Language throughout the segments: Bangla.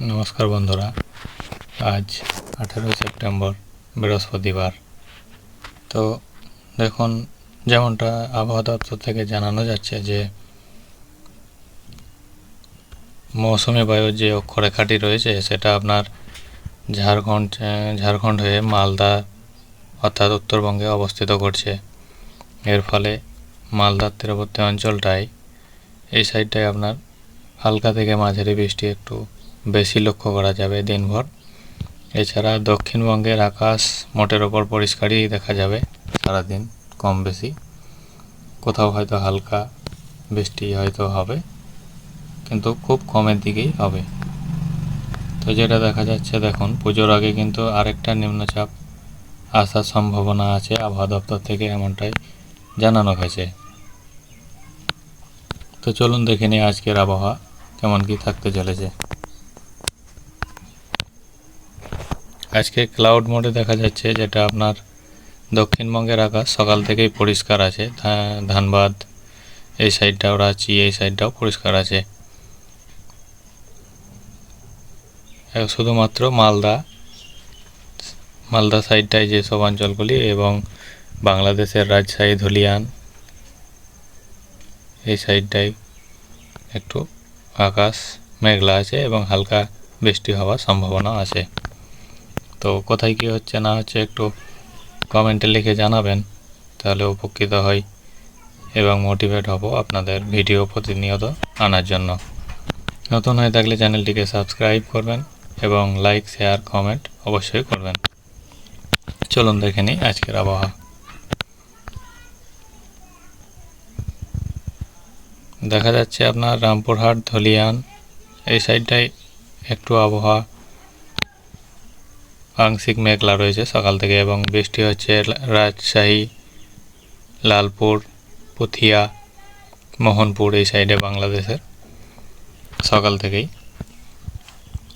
নমস্কার বন্ধুরা। আজ আঠেরোই সেপ্টেম্বর, বৃহস্পতিবার। তো দেখুন, যেমনটা আবহাওয়া দপ্তর থেকে জানানো যাচ্ছে যে, মৌসুমি বায়ুর যে অক্ষরেখাটি রয়েছে, সেটা আপনার ঝাড়খণ্ড ঝাড়খণ্ড হয়ে মালদা অর্থাৎ উত্তরবঙ্গে অবস্থিত করছে এর ফলে মালদার তীরবর্তী অঞ্চলটায় এই সাইডটায় আপনার হালকা থেকে মাঝারি বৃষ্টি একটু বেশি লক্ষ্য করা যাবে দিনভর। এছাড়া দক্ষিণবঙ্গের আকাশ মোটের ওপর পরিষ্কারই দেখা যাবে সারাদিন কম বেশি। কোথাও হয়তো হালকা বৃষ্টি হয়তো হবে, কিন্তু খুব কমের দিকেই হবে। তো যেটা দেখা যাচ্ছে দেখুন, পুজোর আগে কিন্তু আরেকটা নিম্নচাপ আসার সম্ভাবনা আছে, আবহাওয়া দপ্তর থেকে এমনটাই জানানো হয়েছে। তো চলুন দেখে নিই আজকের আবহাওয়া কেমন কি থাকতে চলেছে। আজকে ক্লাউড মোডে দেখা যাচ্ছে যেটা আপনার দক্ষিণবঙ্গের আকাশ সকাল থেকেই পরিষ্কার আছে ধানবাদ, এই সাইডটাও রাঁচি, এই সাইডটাও পরিষ্কার আছে। শুধুমাত্র মালদা মালদা সাইডটায় যেসব অঞ্চলগুলি এবং বাংলাদেশের রাজশাহী, ধুলিয়ান, এই সাইডটায় একটু আকাশ মেঘলা আছে এবং হালকা বৃষ্টি হওয়ার সম্ভাবনা আছে। তো কোথায় কী হচ্ছে না হচ্ছে একটু কমেন্টে লিখে জানাবেন, তাহলে উপকৃত হই এবং মোটিভেট হব আপনাদের ভিডিও প্রতিনিয়ত আনার জন্য। নতুন হয়ে থাকলে চ্যানেলটিকে সাবস্ক্রাইব করবেন এবং লাইক শেয়ার কমেন্ট অবশ্যই করবেন। চলুন দেখে নিই আজকের আবহাওয়া। দেখা যাচ্ছে আপনার রামপুরহাট, ধলিয়ান, এই সাইডটাই একটু আবহাওয়া আংশিক মেঘলা রয়েছে সকাল থেকে এবং বৃষ্টি হচ্ছে রাজশাহী, লালপুর, পুথিয়া, মোহনপুর এই সাইডে বাংলাদেশের সকাল থেকেই।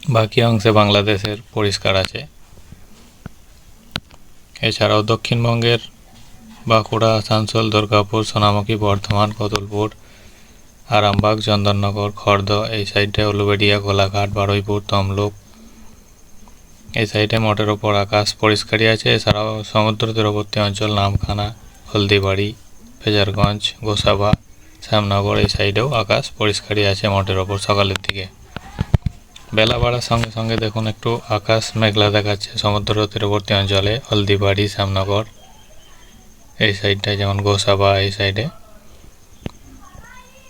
বাকি অংশে বাংলাদেশের পরিষ্কার আছে। এছাড়াও দক্ষিণবঙ্গের বাঁকুড়া, আসানসোল, দুর্গাপুর, সোনামুখী, বর্ধমান কতুলপুর আরামবাগ, চন্দননগর খড়দ এই সাইডে উলুবেড়িয়া, গোলাঘাট, বারুইপুর, তমলুক এই সাইডে মোটের ওপর আকাশ পরিষ্কারই আছে। এছাড়াও সমুদ্র তীরবর্তী অঞ্চল নামখানা, হলদিবাড়ি, ফেজারগঞ্জ, গোসাবা, শ্যামনগর, এই সাইডেও আকাশ পরিষ্কারই আছে মোটের ওপর সকালের দিকে। বেলা বাড়ার সঙ্গে সঙ্গে দেখুন একটু আকাশ মেঘলা দেখাচ্ছে সমুদ্র তীরবর্তী অঞ্চলে, হলদিবাড়ি, শ্যামনগর। এই সাইডটায় যেমন গোসাবা, এই সাইডে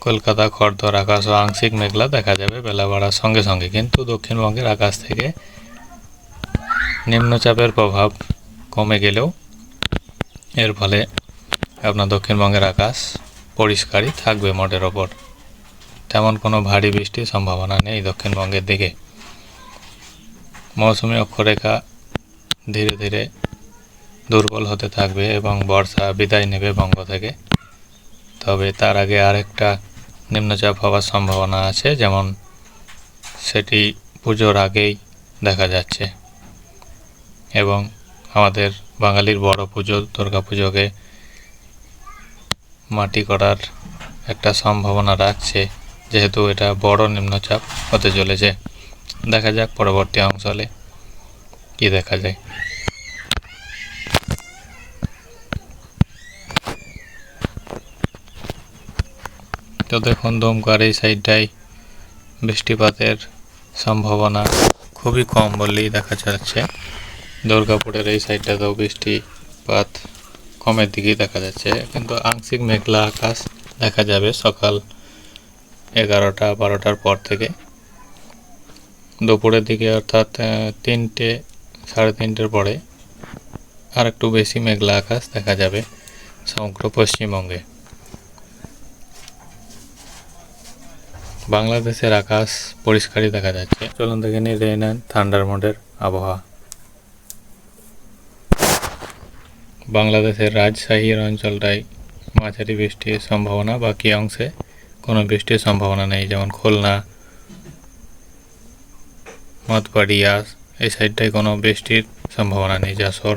কলকাতা, খড়দর আকাশ ও আংশিক মেঘলা দেখা যাবে বেলা বাড়ার সঙ্গে সঙ্গে। কিন্তু দক্ষিণবঙ্গের আকাশ থেকে নিম্নচাপের প্রভাব কমে গেলেও এর ফলে আপনার দক্ষিণবঙ্গের আকাশ পরিষ্কারই থাকবে মোটের ওপর। তেমন কোনো ভারী বৃষ্টির সম্ভাবনা নেই দক্ষিণবঙ্গের দিকে। মৌসুমি অক্ষরেখা ধীরে ধীরে দুর্বল হতে থাকবে এবং বর্ষা বিদায় নেবে বঙ্গ থেকে। তবে তার আগে আরেকটা নিম্নচাপ হওয়ার সম্ভাবনা আছে, যেমন সেটি পুজোর আগেই দেখা যাচ্ছে। এবং আমাদের বাঙালির বড় পুজো, দুর্গা পুজোকে মাটি করার একটা সম্ভাবনা রাখছে, যেহেতু এটা বড় নিম্নচাপ, হতে চলেছে। দেখা যাক পরবর্তী অঞ্চলে কি দেখা যায়। তো দেখুন, দমকার এই সাইডটাই বৃষ্টিপাতের সম্ভাবনা খুবই কম বললেই দেখা যাচ্ছে। দুর্গাপুরের এই সাইডটাতেও বৃষ্টিপাত কমের দিকেই দেখা যাচ্ছে। কিন্তু আংশিক মেঘলা আকাশ দেখা যাবে সকাল এগারোটা বারোটার পর থেকে। দুপুরের দিকে অর্থাৎ তিনটে, সাড়ে তিনটের পরে আর একটু বেশি মেঘলা আকাশ দেখা যাবে সমগ্র পশ্চিমবঙ্গে। বাংলাদেশের আকাশ পরিষ্কারই দেখা যাচ্ছে। চলুন দেখে নিই রেন অ্যান্ড থান্ডার মোডের আবহাওয়া। বাংলাদেশের রাজশাহীর অঞ্চলটায় মাঝারি বৃষ্টির সম্ভাবনা, বাকি অংশে কোনো বৃষ্টির সম্ভাবনা নেই, যেমন খুলনা মতবাড়িয়া এই সাইডটায় কোনো বৃষ্টির সম্ভাবনা নেই, যশোর।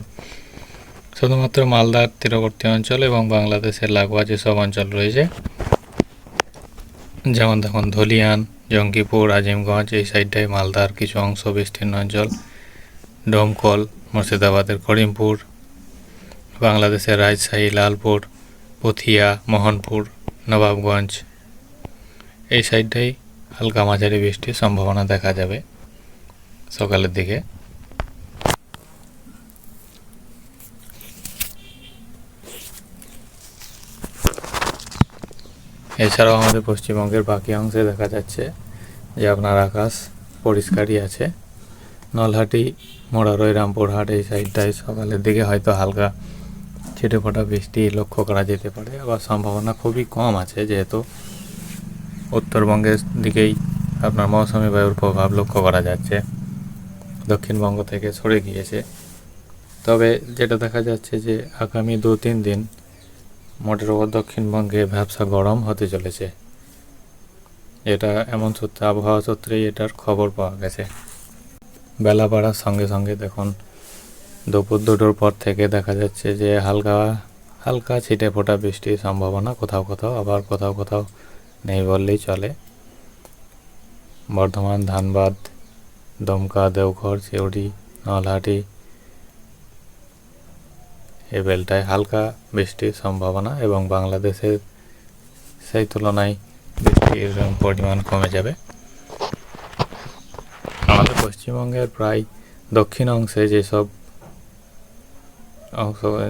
শুধুমাত্র মালদার তীরবর্তী অঞ্চল এবং বাংলাদেশের লাগোয়া যেসব অঞ্চল রয়েছে, যেমন দেখুন ধলিয়ান, জঙ্গিপুর, আজিমগঞ্জ, এই সাইডটায় মালদার কিছু অংশ বিস্তীর্ণ অঞ্চল, ডোমকল, মুর্শিদাবাদের করিমপুর বাংলাদেশের রাজশাহী, লালপুর, পুথিয়া, মোহনপুর, নবাবগঞ্জ। এই সাইডটাই হালকা মাঝারি বৃষ্টির সম্ভাবনা দেখা যাবে সকালের দিকে। এছাড়াও আমাদের পশ্চিমবঙ্গের বাকি অংশে দেখা যাচ্ছে যে আপনার আকাশ পরিষ্কারই আছে। নলহাটি, মোড়ারই, রামপুরহাট এই সাইডটায় সকালের দিকে হয়তো হালকা ছিটে ফোটা বৃষ্টি লক্ষ্য করা যেতে পারে। আবার সম্ভাবনা খুবই কম আছে যেহেতু উত্তরবঙ্গের দিকেই আপনার মৌসুমি বায়ুর প্রভাব লক্ষ্য করা যাচ্ছে। দক্ষিণবঙ্গ থেকে সরে গিয়েছে। তবে যেটা দেখা যাচ্ছে যে আগামী দু তিন দিন মোটের ওপর দক্ষিণবঙ্গে ব্যবসা গরম হতে চলেছে। এটা এমন সূত্রে, আবহাওয়া সূত্রেই এটার খবর পাওয়া গেছে। বেলা বাড়ার সঙ্গে সঙ্গে দেখুন দুপুর দুটোর পর থেকে দেখা যাচ্ছে যে হালকা হালকা ছিটে ফোটা বৃষ্টির সম্ভাবনা কোথাও কোথাও, আবার কোথাও কোথাও নেই বললেই চলে। বর্ধমান, ধানবাদ, দমকা, দেওঘর সিউড়ি নলহাটি, এ বেলটায় হালকা বৃষ্টির সম্ভাবনা এবং বাংলাদেশের সেই তুলনায় বৃষ্টির পরিমাণ কমে যাবে। আমাদের পশ্চিমবঙ্গের প্রায় দক্ষিণ অংশে যেসব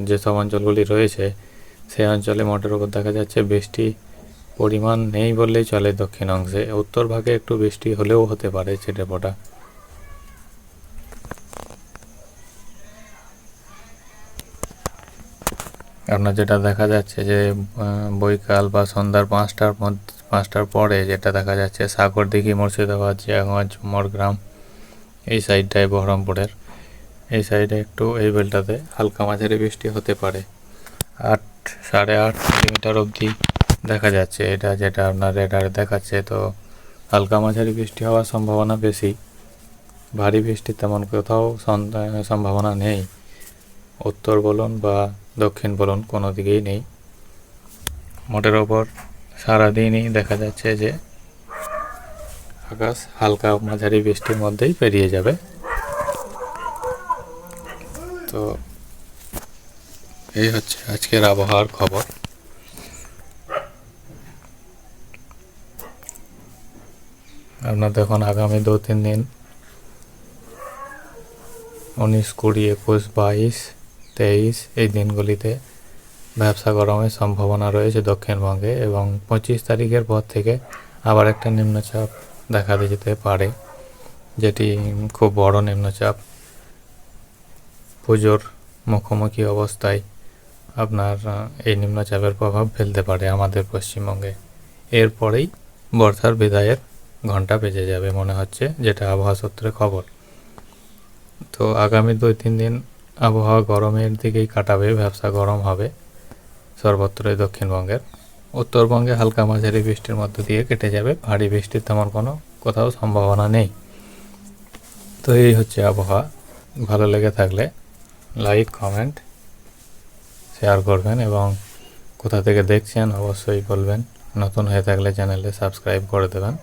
যেসব অঞ্চলগুলি রয়েছে, সেই অঞ্চলে মোটের উপর দেখা যাচ্ছে বৃষ্টি পরিমাণ নেই বললেই চলে দক্ষিণ অংশে। উত্তর ভাগে একটু বৃষ্টি হলেও হতে পারে ছিটে ফোটা আপনার যেটা দেখা যাচ্ছে যে বৈকাল বা সন্ধ্যার পাঁচটার মধ্যে, পাঁচটার পরে যেটা দেখা যাচ্ছে, সাগরদিঘি, মুর্শিদাবাদ জিয়াগঞ্জ মরগ্রাম, এই সাইডটায় বহরমপুরের। এই সাইডে একটু এই বেলটাতে হালকা মাঝারি বৃষ্টি হতে পারে। আট, সাড়ে আট সেন্টিমিটার অবধি দেখা যাচ্ছে। এটা যেটা আপনার রেডারে দেখাচ্ছে, তো হালকা মাঝারি বৃষ্টি হওয়ার সম্ভাবনা বেশি। ভারী বৃষ্টির তেমন কোথাও সম্ভাবনা নেই। উত্তর বলুন বা দক্ষিণ বলুন, কোনো দিকেই নেই। মোটের ওপর সারাদিনই দেখা যাচ্ছে যে আকাশ হালকা মাঝারি বৃষ্টির মধ্যেই পেরিয়ে যাবে। তো এই হচ্ছে আজকের আবহাওয়ার খবর। আপনার দেখুন আগামী দু তিন দিন, উনিশ কুড়ি, একুশ, বাইশ, তেইশ, এই দিনগুলিতে ব্যবসা গরমের সম্ভাবনা রয়েছে দক্ষিণবঙ্গে এবং পঁচিশ তারিখের পর থেকে আবার একটা নিম্নচাপ দেখা যেতে পারে, যেটি খুব বড় নিম্নচাপ। পুজোর মুখোমুখি অবস্থায় আপনার এই নিম্নচাপের প্রভাব ফেলতে পারে আমাদের পশ্চিমবঙ্গে। এরপরেই বর্ষার বিদায়ের ঘণ্টা বেজে যাবে মনে হচ্ছে, যেটা আবহাওয়া সূত্রে খবর। তো আগামী দুই তিন দিন আবহাওয়া গরমের দিকেই কাটাবে, ব্যবসা গরম হবে, সর্বত্রই দক্ষিণবঙ্গের। উত্তরবঙ্গে হালকা মাঝারি বৃষ্টির মধ্য দিয়ে কেটে যাবে, ভারী বৃষ্টির তেমন কোনো কোথাও সম্ভাবনা নেই। তো এই হচ্ছে আবহাওয়া। ভালো লেগে থাকলে লাইক কমেন্ট শেয়ার করবেন এবং কোথা থেকে দেখছেন অবশ্যই বলবেন। নতুন হয়ে থাকলে চ্যানেলে সাবস্ক্রাইব করে দেবেন।